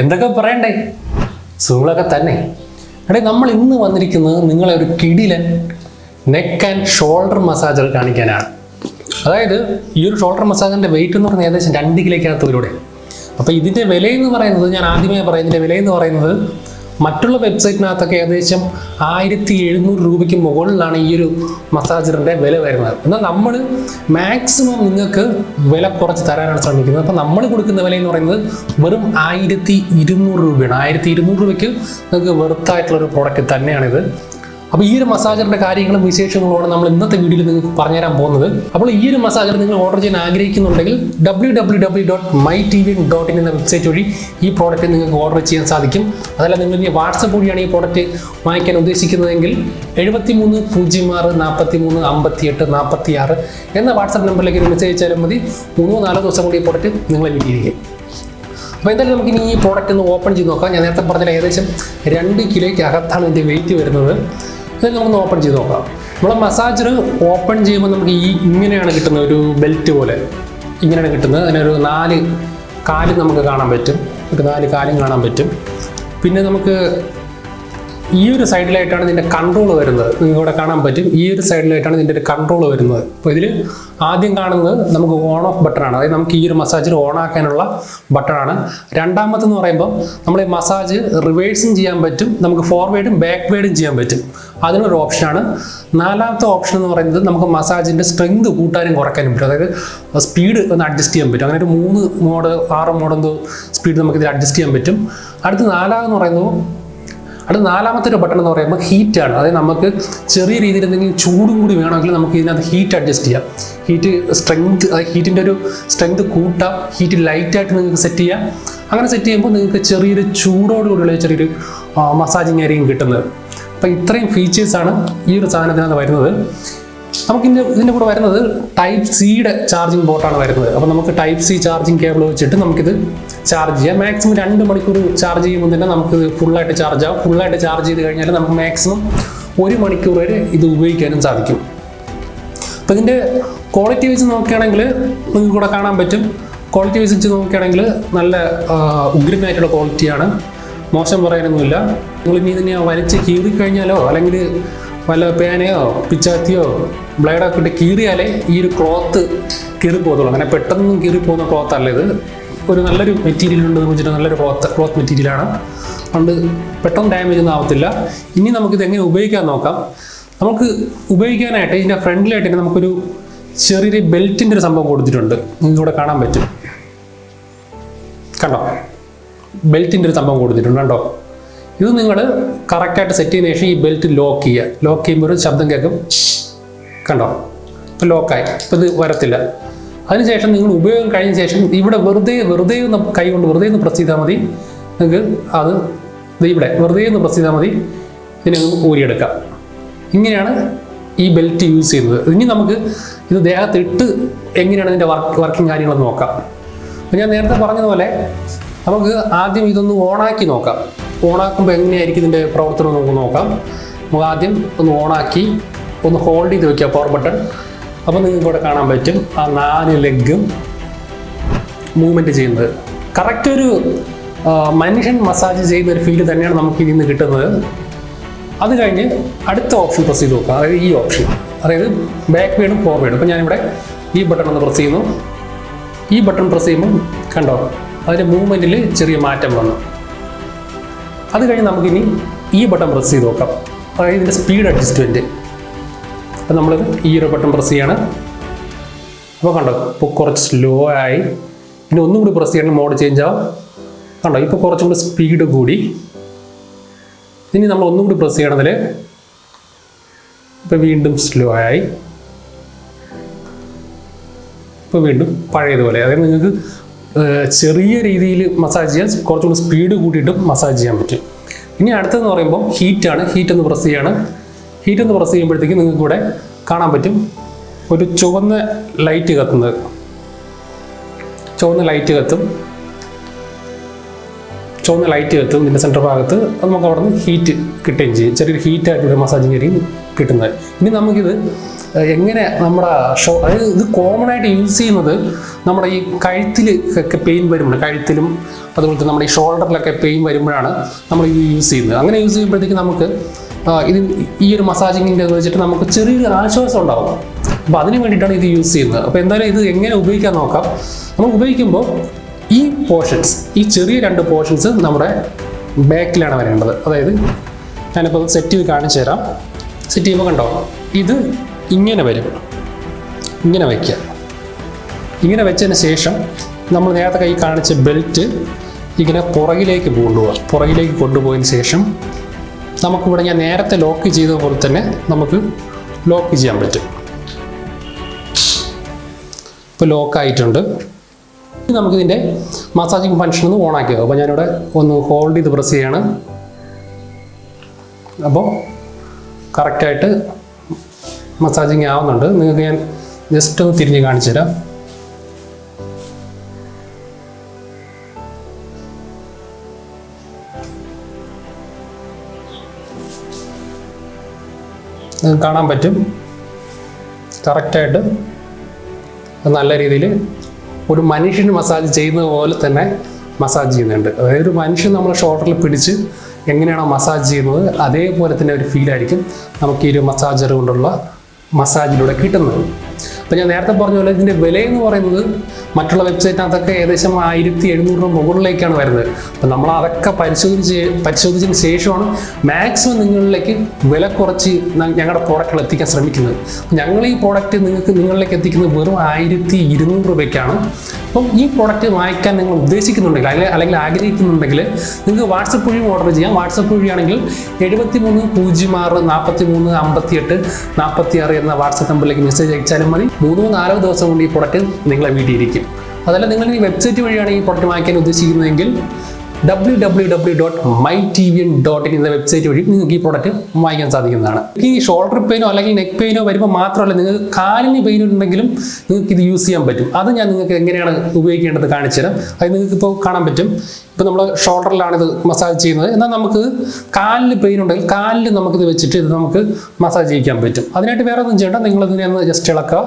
എന്തൊക്കെ പറയണ്ടേ? സുഖങ്ങളൊക്കെ തന്നെ. എടേ നമ്മൾ ഇന്ന് വന്നിരിക്കുന്നത് നിങ്ങളെ ഒരു കിടിലൻ നെക്ക് ആൻഡ് ഷോൾഡർ മസാജർ കാണിക്കാനാണ്. അതായത് ഈ ഒരു ഷോൾഡർ മസാജിന്റെ വെയിറ്റ് എന്ന് പറഞ്ഞാൽ ഏകദേശം രണ്ട് കിലോയ്ക്കകത്ത് വരൂടെ. അപ്പോൾ ഇതിന്റെ വില എന്ന് പറയുന്നത് ഞാൻ ആദ്യമേ പറയുന്നതിന്റെ വിലയെന്ന് പറയുന്നത് മറ്റുള്ള വെബ്സൈറ്റിനകത്തൊക്കെ ഏകദേശം ആയിരത്തി എഴുന്നൂറ് രൂപയ്ക്ക് മുകളിലാണ് ഈ ഒരു മസാജറിന്റെ വില വരുന്നത്. എന്നാൽ നമ്മൾ മാക്സിമം നിങ്ങൾക്ക് വില കുറച്ച് തരാനാണ് ശ്രമിക്കുന്നത്. അപ്പോൾ നമ്മൾ കൊടുക്കുന്ന വില എന്ന് പറയുന്നത് വെറും ആയിരത്തി ഇരുന്നൂറ് രൂപയാണ്. ആയിരത്തി ഇരുന്നൂറ് രൂപയ്ക്ക് നിങ്ങൾക്ക് വെറുത്തായിട്ടുള്ള ഒരു പ്രോഡക്റ്റ് തന്നെയാണിത്. അപ്പോൾ ഈ ഒരു മസാജറിന്റെ കാര്യങ്ങളും വിശേഷങ്ങളോടെ നമ്മൾ ഇന്നത്തെ വീഡിയോയിൽ നിങ്ങൾക്ക് പറഞ്ഞുതരാൻ പോകുന്നത്. അപ്പോൾ ഈ ഒരു മസാജർ നിങ്ങൾ ഓർഡർ ചെയ്യാൻ ആഗ്രഹിക്കുന്നുണ്ടെങ്കിൽ W W W dot my T V dot in എന്ന വെബ്സൈറ്റ് വഴി ഈ പ്രോഡക്റ്റ് നിങ്ങൾക്ക് ഓർഡർ ചെയ്യാൻ സാധിക്കും. അതല്ല നിങ്ങൾ ഇനി വാട്സപ്പ് വഴിയാണ് ഈ പ്രോഡക്റ്റ് വാങ്ങിക്കാൻ ഉദ്ദേശിക്കുന്നതെങ്കിൽ എഴുപത്തി മൂന്ന് പൂജ്യം ആറ് നാൽപ്പത്തി മൂന്ന് അമ്പത്തി എട്ട് നാൽപ്പത്തി ആറ് എന്ന വാട്സപ്പ് നമ്പറിലേക്ക് മെസ്സേജ് അയച്ചാലും മതി. മൂന്നോ നാലോ ദിവസം കൂടി ഈ പ്രോഡക്റ്റ് നിങ്ങളെ വീട്ടിലിരിക്കും അപ്പോൾ എന്തായാലും നമുക്ക് ഇനി ഈ പ്രോഡക്റ്റ് ഒന്ന് ഓപ്പൺ ചെയ്ത് നോക്കാം. ഞാൻ നേരത്തെ പറഞ്ഞാൽ ഏകദേശം രണ്ട് കിലോയ്ക്ക് അകത്താണ് ഇതിന്റെ വെയിറ്റ് വരുന്നത്. ഇത് നമുക്കൊന്ന് ഓപ്പൺ ചെയ്ത് നോക്കാം. നമ്മളെ മസാജർ ഓപ്പൺ ചെയ്യുമ്പോൾ നമുക്ക് ഈ ഇങ്ങനെയാണ് കിട്ടുന്നത് ഒരു ബെൽറ്റ് പോലെ. ഇങ്ങനെയാണ് കിട്ടുന്നത്. അതിനൊരു നാല് കാലും നമുക്ക് കാണാൻ പറ്റും. ഒരു നാല് കാലും കാണാൻ പറ്റും. പിന്നെ നമുക്ക് ഈ ഒരു സൈഡിലായിട്ടാണ് ഇതിന്റെ കൺട്രോൾ വരുന്നത്. ഇവിടെ കാണാൻ പറ്റും. ഈ ഒരു സൈഡിലായിട്ടാണ് ഇതിന്റെ ഒരു കൺട്രോൾ വരുന്നത്. അപ്പോൾ ഇതിൽ ആദ്യം കാണുന്നത് നമുക്ക് ഓൺ ഓഫ് ബട്ടണാണ് അതായത് നമുക്ക് ഈ ഒരു മസാജ് ഓൺ ആക്കാനുള്ള ബട്ടണാണ് രണ്ടാമത്തെന്ന് പറയുമ്പോൾ നമ്മൾ ഈ മസാജ് റിവേഴ്സും ചെയ്യാൻ പറ്റും. നമുക്ക് ഫോർവേഡും ബാക്ക്വേഡും ചെയ്യാൻ പറ്റും. അതിനൊരു ഓപ്ഷനാണ് നാലാമത്തെ ഓപ്ഷൻ എന്ന് പറയുന്നത് നമുക്ക് മസാജിന്റെ സ്ട്രെങ്ത് കൂട്ടാനും കുറയ്ക്കാനും പറ്റും. അതായത് സ്പീഡ് ഒന്ന് അഡ്ജസ്റ്റ് ചെയ്യാൻ പറ്റും. അങ്ങനെ ഒരു മൂന്ന് മോഡ് ആറ് മോഡ് എന്തോ സ്പീഡ് നമുക്ക് ഇതിൽ അഡ്ജസ്റ്റ് ചെയ്യാൻ പറ്റും. അടുത്ത നാലാമെന്ന് പറയുന്നത് അടുത്ത നാലാമത്തെ ഒരു ബട്ടൺ എന്ന് പറയുമ്പോൾ ഹീറ്റ് ആണ്. അതായത് നമുക്ക് ചെറിയ രീതിയിൽ എന്തെങ്കിലും ചൂടും കൂടി വേണമെങ്കിൽ നമുക്ക് ഇതിനകത്ത് ഹീറ്റ് അഡ്ജസ്റ്റ് ചെയ്യാം. ഹീറ്റ് സ്ട്രെങ്ത് ഹീറ്റിന്റെ ഒരു സ്ട്രെങ്ത് കൂട്ടാം. ഹീറ്റ് ലൈറ്റായിട്ട് നിങ്ങൾക്ക് സെറ്റ് ചെയ്യാം. അങ്ങനെ സെറ്റ് ചെയ്യുമ്പോൾ നിങ്ങൾക്ക് ചെറിയൊരു ചൂടോടുകൂടിയുള്ള ചെറിയൊരു മസാജിങ് ആയിരിക്കും കിട്ടുന്നത്. അപ്പോൾ ഇത്രയും ഫീച്ചേഴ്സാണ് ഈ ഒരു സാധനത്തിനകത്ത് വരുന്നത്. നമുക്ക് ഇതിന്റെ ഇതിന്റെ കൂടെ വരുന്നത് ടൈപ്പ് സിയുടെ ചാർജിങ് ബോട്ടാണ് വരുന്നത്. അപ്പോൾ നമുക്ക് ടൈപ്പ് സി ചാർജിങ് കേബിൾ വെച്ചിട്ട് നമുക്കിത് ചാർജ് ചെയ്യാം. മാക്സിമം രണ്ട് മണിക്കൂർ ചാർജ് ചെയ്യുമ്പോൾ തന്നെ നമുക്ക് ഫുള്ളായിട്ട് ചാർജ് ആവും. ഫുള്ളായിട്ട് ചാർജ് ചെയ്ത് കഴിഞ്ഞാൽ നമുക്ക് മാക്സിമം ഒരു മണിക്കൂർ വരെ ഇത് ഉപയോഗിക്കാനും സാധിക്കും. അപ്പോൾ ഇതിന്റെ ക്വാളിറ്റി വെച്ച് നോക്കുകയാണെങ്കിൽ നിങ്ങൾക്ക് കൂടെ കാണാൻ പറ്റും. ക്വാളിറ്റി വെച്ച് നോക്കുകയാണെങ്കിൽ നല്ല ഉഗ്രനായിട്ടുള്ള ക്വാളിറ്റിയാണ് മോശം പറയാനൊന്നുമില്ല. നിങ്ങൾ ഇനി ഇതിനെ വലിച്ച് കീറിക്കഴിഞ്ഞാലോ അല്ലെങ്കിൽ വല്ല പേനയോ പിച്ചാത്തിയോ ബ്ലേഡൊക്കെ ഇട്ട് കീറിയാലേ ഈ ഒരു ക്ലോത്ത് കീറിപ്പോകത്തുള്ളൂ. അങ്ങനെ പെട്ടെന്ന് കീറിപ്പോകുന്ന ക്ലോത്ത് അല്ല ഇത്. ഒരു നല്ലൊരു മെറ്റീരിയൽ ഉണ്ടെന്ന് വെച്ചിട്ട് നല്ലൊരു ക്ലോത്ത് ക്ലോത്ത് മെറ്റീരിയലാണ് അതുകൊണ്ട് പെട്ടെന്ന് ഡാമേജ് ഒന്നും ആവത്തില്ല. ഇനി നമുക്കിത് എങ്ങനെ ഉപയോഗിക്കാൻ നോക്കാം? നമുക്ക് ഉപയോഗിക്കാനായിട്ട് ഇതിന്റെ ഫ്രണ്ടിലായിട്ട് തന്നെ നമുക്കൊരു ചെറിയൊരു ബെൽറ്റിന്റെ ഒരു സംഭവം കൊടുത്തിട്ടുണ്ട്. നിങ്ങൾക്കിവിടെ കാണാൻ പറ്റും. കണ്ടോ? ബെൽറ്റിന്റെ ഒരു സംഭവം കൊടുത്തിട്ടുണ്ട്. കണ്ടോ? ഇത് നിങ്ങൾ കറക്റ്റായിട്ട് സെറ്റ് ചെയ്യുന്ന ശേഷം ഈ ബെൽറ്റ് ലോക്ക് ചെയ്യുക. ലോക്ക് ചെയ്യുമ്പോൾ ഒരു ശബ്ദം കേൾക്കും. കണ്ടോ? ഇപ്പോൾ ലോക്കായി ഇപ്പോൾ ഇത് വരത്തില്ല. അതിനുശേഷം നിങ്ങൾ ഉപയോഗം കഴിഞ്ഞ ശേഷം ഇവിടെ വെറുതെ വെറുതെ ഒന്ന് കൈകൊണ്ട് വെറുതെ ഒന്ന് പ്രസ് ചെയ്താൽ മതി. നിങ്ങൾക്ക് അത് ഇവിടെ വെറുതെ ഒന്ന് പ്രസ് ചെയ്താൽ മതി. ഇതിനെ ഊരിയെടുക്കാം. ഇങ്ങനെയാണ് ഈ ബെൽറ്റ് യൂസ് ചെയ്യുന്നത്. ഇനി നമുക്ക് ഇത് ദേഹത്ത് ഇട്ട് എങ്ങനെയാണ് ഇതിന്റെ വർക്ക് വർക്കിംഗ് കാര്യങ്ങളെന്ന് നോക്കാം. അപ്പം ഞാൻ നേരത്തെ പറഞ്ഞതുപോലെ നമുക്ക് ആദ്യം ഇതൊന്ന് ഓണാക്കി നോക്കാം. ഓണാക്കുമ്പോൾ എങ്ങനെയായിരിക്കും ഇതിന്റെ പ്രവർത്തനം നമുക്ക് നോക്കാം. നമുക്ക് ആദ്യം ഒന്ന് ഓണാക്കി ഒന്ന് ഹോൾഡ് ചെയ്ത് വെക്കുക പവർ ബട്ടൺ അപ്പോൾ നിങ്ങൾക്ക് ഇവിടെ കാണാൻ പറ്റും ആ നാല് ലെഗും മൂവ്മെന്റ് ചെയ്യുന്നത്. കറക്റ്റ് ഒരു മനുഷ്യൻ മസാജ് ചെയ്യുന്ന ഒരു ഫീൽ തന്നെയാണ് നമുക്ക് ഇതിൽ നിന്ന് കിട്ടുന്നത്. അത് കഴിഞ്ഞ് അടുത്ത ഓപ്ഷൻ പ്രസ് ചെയ്ത് നോക്കുക. അതായത് ഈ ഓപ്ഷൻ അതായത് ബാക്ക് വേഡും ഫോർവേഡും അപ്പോൾ ഞാനിവിടെ ഈ ബട്ടൺ ഒന്ന് പ്രസ് ചെയ്യുന്നു. ഈ ബട്ടൺ പ്രസ് ചെയ്യുമ്പോൾ കണ്ടോ അതിന്റെ മൂവ്മെന്റിൽ ചെറിയ മാറ്റം വന്നു. അത് കഴിഞ്ഞ് നമുക്കിനി ഈ ബട്ടൺ പ്രസ് ചെയ്ത് നോക്കാം. അതായത് ഇതിന്റെ സ്പീഡ് അഡ്ജസ്റ്റ്മെന്റ് അപ്പോൾ നമ്മൾ ഈ ഒരു ബട്ടൺ പ്രസ് ചെയ്യാണ്. അപ്പോൾ കണ്ടോ ഇപ്പോൾ കുറച്ച് സ്ലോ ആയി. ഇനി ഒന്നും കൂടി പ്രസ് ചെയ്യണം മോഡ് ചേഞ്ച് ആവും. കണ്ടോ ഇപ്പോൾ കുറച്ചും കൂടി സ്പീഡ് കൂടി. ഇനി നമ്മൾ ഒന്നും കൂടി പ്രസ് ചെയ്യണതിൽ ഇപ്പോൾ വീണ്ടും സ്ലോ ആയി. ഇപ്പോൾ വീണ്ടും പഴയതുപോലെ അതായത് നിങ്ങൾക്ക് ചെറിയ രീതിയിൽ മസാജ് ചെയ്യാൻ കുറച്ചുകൂടി സ്പീഡ് കൂട്ടിയിട്ടും മസാജ് ചെയ്യാൻ പറ്റും. ഇനി അടുത്തതെന്ന് പറയുമ്പോൾ ഹീറ്റാണ് ഹീറ്റ് ഒന്ന് പ്രസ് ചെയ്യാണ്. ഹീറ്റ് ഒന്ന് പ്രസ് ചെയ്യുമ്പോഴത്തേക്ക് നിങ്ങൾക്ക് ഇവിടെ കാണാൻ പറ്റും ഒരു ചുവന്ന ലൈറ്റ് കത്തുന്നത്. ചുവന്ന ലൈറ്റ് കത്തും. ചുവന്ന ലൈറ്റ് കത്തും. ഇതിന്റെ സെന്റർ ഭാഗത്ത് നമുക്ക് അവിടെ നിന്ന് ഹീറ്റ് കിട്ടുകയും ചെയ്യും. ചെറിയൊരു ഹീറ്റായിട്ട് ഇവിടെ മസാജിങ് ആയിരിക്കും കിട്ടുന്നത്. ഇനി നമുക്കിത് എങ്ങനെ നമ്മുടെ ഷോ അതായത് ഇത് കോമൺ ആയിട്ട് യൂസ് ചെയ്യുന്നത് നമ്മുടെ ഈ കഴുത്തിൽ ഒക്കെ പെയിൻ വരുമ്പോൾ കഴുത്തിലും അതുപോലെ തന്നെ നമ്മുടെ ഈ ഷോൾഡറിലൊക്കെ പെയിൻ വരുമ്പോഴാണ് നമ്മൾ ഇത് യൂസ് ചെയ്യുന്നത്. അങ്ങനെ യൂസ് ചെയ്യുമ്പോഴത്തേക്ക് നമുക്ക് ഇത് ഈ ഒരു മസാജിങ്ങിന്റെ വെച്ചിട്ട് നമുക്ക് ചെറിയൊരു ആശ്വാസം ഉണ്ടാവും. അപ്പോൾ അതിന് വേണ്ടിയിട്ടാണ് ഇത് യൂസ് ചെയ്യുന്നത്. അപ്പോൾ എന്തായാലും ഇത് എങ്ങനെ ഉപയോഗിക്കാൻ നോക്കാം. നമ്മൾ ഉപയോഗിക്കുമ്പോൾ ഈ പോർഷൻസ് ഈ ചെറിയ രണ്ട് പോർഷൻസ് നമ്മുടെ ബാക്കിലാണ് വരേണ്ടത്. അതായത് ഞാനിപ്പോൾ സെറ്റ് ചെയ്ത് കാണിച്ചു തരാം. സെറ്റ് ചെയ്യുമ്പോൾ കണ്ടോ? ഇത് ഇങ്ങനെ വരും. ഇങ്ങനെ വയ്ക്കുക. ഇങ്ങനെ വെച്ചതിന് ശേഷം നമ്മൾ നേരത്തെ കൈ കാണിച്ച ബെൽറ്റ് ഇങ്ങനെ പുറകിലേക്ക് കൊണ്ടുപോകുക പുറകിലേക്ക് കൊണ്ടുപോയതിന് ശേഷം നമുക്കിവിടെ ഞാൻ നേരത്തെ ലോക്ക് ചെയ്തതുപോലെ പോലെ തന്നെ നമുക്ക് ലോക്ക് ചെയ്യാൻ പറ്റും. ഇപ്പോൾ ലോക്കായിട്ടുണ്ട് നമുക്കിതിന്റെ മസാജിങ് ഫങ്ഷൻ ഒന്ന് ഓണാക്കി അപ്പോൾ ഞാനിവിടെ ഒന്ന് ഹോൾഡ് ചെയ്ത് പ്രസ് ചെയ്യാണ്. അപ്പോൾ കറക്റ്റായിട്ട് മസാജിങ് ആവുന്നുണ്ട്. നിങ്ങൾക്ക് ഞാൻ ജസ്റ്റ് ഒന്ന് തിരിഞ്ഞ് കാണിച്ചു തരാം നിങ്ങൾക്ക് കാണാൻ പറ്റും. കറക്റ്റായിട്ട് നല്ല രീതിയിൽ ഒരു മനുഷ്യന് മസാജ് ചെയ്യുന്നത് പോലെ തന്നെ മസാജ് ചെയ്യുന്നുണ്ട്. അതായത് ഒരു മനുഷ്യൻ നമ്മൾ ഷോൾഡറിൽ പിടിച്ച് എങ്ങനെയാണോ മസാജ് ചെയ്യുന്നത് അതേപോലെ തന്നെ ഒരു ഫീലായിരിക്കും നമുക്ക് ഈ ഒരു മസാജർ കൊണ്ടുള്ള മസാജിലൂടെ കിട്ടുന്നത്. അപ്പോൾ ഞാൻ നേരത്തെ പറഞ്ഞ പോലെ ഇതിന്റെ വില എന്ന് പറയുന്നത് മറ്റുള്ള വെബ്സൈറ്റിനകത്തൊക്കെ ഏകദേശം ആയിരത്തി എഴുന്നൂറ് രൂപ മുകളിലേക്കാണ് വരുന്നത്. അപ്പം നമ്മൾ അതൊക്കെ പരിശോധിച്ച് പരിശോധിച്ചതിന് ശേഷമാണ് മാക്സിമം നിങ്ങളിലേക്ക് വില കുറച്ച് ഞങ്ങളുടെ പ്രോഡക്റ്റുകൾ എത്തിക്കാൻ ശ്രമിക്കുന്നത്. ഞങ്ങൾ ഈ പ്രോഡക്റ്റ് നിങ്ങൾക്ക് നിങ്ങളിലേക്ക് എത്തിക്കുന്നത് വെറും ആയിരത്തി ഇരുന്നൂറ് രൂപയ്ക്കാണ്. അപ്പം ഈ പ്രോഡക്റ്റ് വാങ്ങിക്കാൻ നിങ്ങൾ ഉദ്ദേശിക്കുന്നുണ്ടെങ്കിൽ അല്ലെങ്കിൽ അല്ലെങ്കിൽ ആഗ്രഹിക്കുന്നുണ്ടെങ്കിൽ നിങ്ങൾക്ക് വാട്സപ്പ് വഴി ഓർഡർ ചെയ്യാം. വാട്സപ്പ് വഴിയാണെങ്കിൽ എഴുപത്തി മൂന്ന് പൂജ്യം ആറ് നാൽപ്പത്തി മൂന്ന് അമ്പത്തി എട്ട് നാൽപ്പത്തി ആറ് എന്ന വാട്സപ്പ് നമ്പറിലേക്ക് മെസ്സേജ് അയച്ചാലും മതി. മൂന്നോ നാലോ ദിവസം കൊണ്ട് ഈ പ്രോഡക്റ്റ് നിങ്ങളെ വീട്ടിലിരിക്കും അതല്ല നിങ്ങൾ ഈ വെബ്സൈറ്റ് വഴിയാണ് ഈ പ്രോഡക്റ്റ് വാങ്ങിക്കാൻ ഉദ്ദേശിക്കുന്നതെങ്കിൽ W W W dot my T V N dot in എന്ന വെബ്സൈറ്റ് വഴി നിങ്ങൾക്ക് ഈ പ്രോഡക്റ്റ് വാങ്ങിക്കാൻ സാധിക്കുന്നതാണ്. ഈ ഷോൾഡർ പെയിനോ അല്ലെങ്കിൽ നെക്ക് പെയിനോ വരുമ്പോൾ മാത്രമല്ല നിങ്ങൾക്ക് കാലിന് പെയിൻ ഉണ്ടെങ്കിലും നിങ്ങൾക്ക് ഇത് യൂസ് ചെയ്യാൻ പറ്റും. അത് ഞാൻ നിങ്ങൾക്ക് എങ്ങനെയാണ് ഉപയോഗിക്കേണ്ടത് കാണിച്ചു തരാം. അത് നിങ്ങൾക്ക് ഇപ്പോൾ കാണാൻ പറ്റും. ഇപ്പോൾ നമ്മൾ ഷോൾഡറിലാണ് ഇത് മസാജ് ചെയ്യുന്നത്. എന്നാൽ നമുക്ക് കാലിൽ പെയിൻ ഉണ്ടെങ്കിൽ കാലിൽ നമുക്കിത് വെച്ചിട്ട് ഇത് നമുക്ക് മസാജ് ചെയ്യിക്കാൻ പറ്റും. അതിനായിട്ട് വേറെ ഒന്നും ചെയ്യേണ്ട. നിങ്ങളിതിനെ ഒന്ന് ജസ്റ്റ് ഇളക്കുക.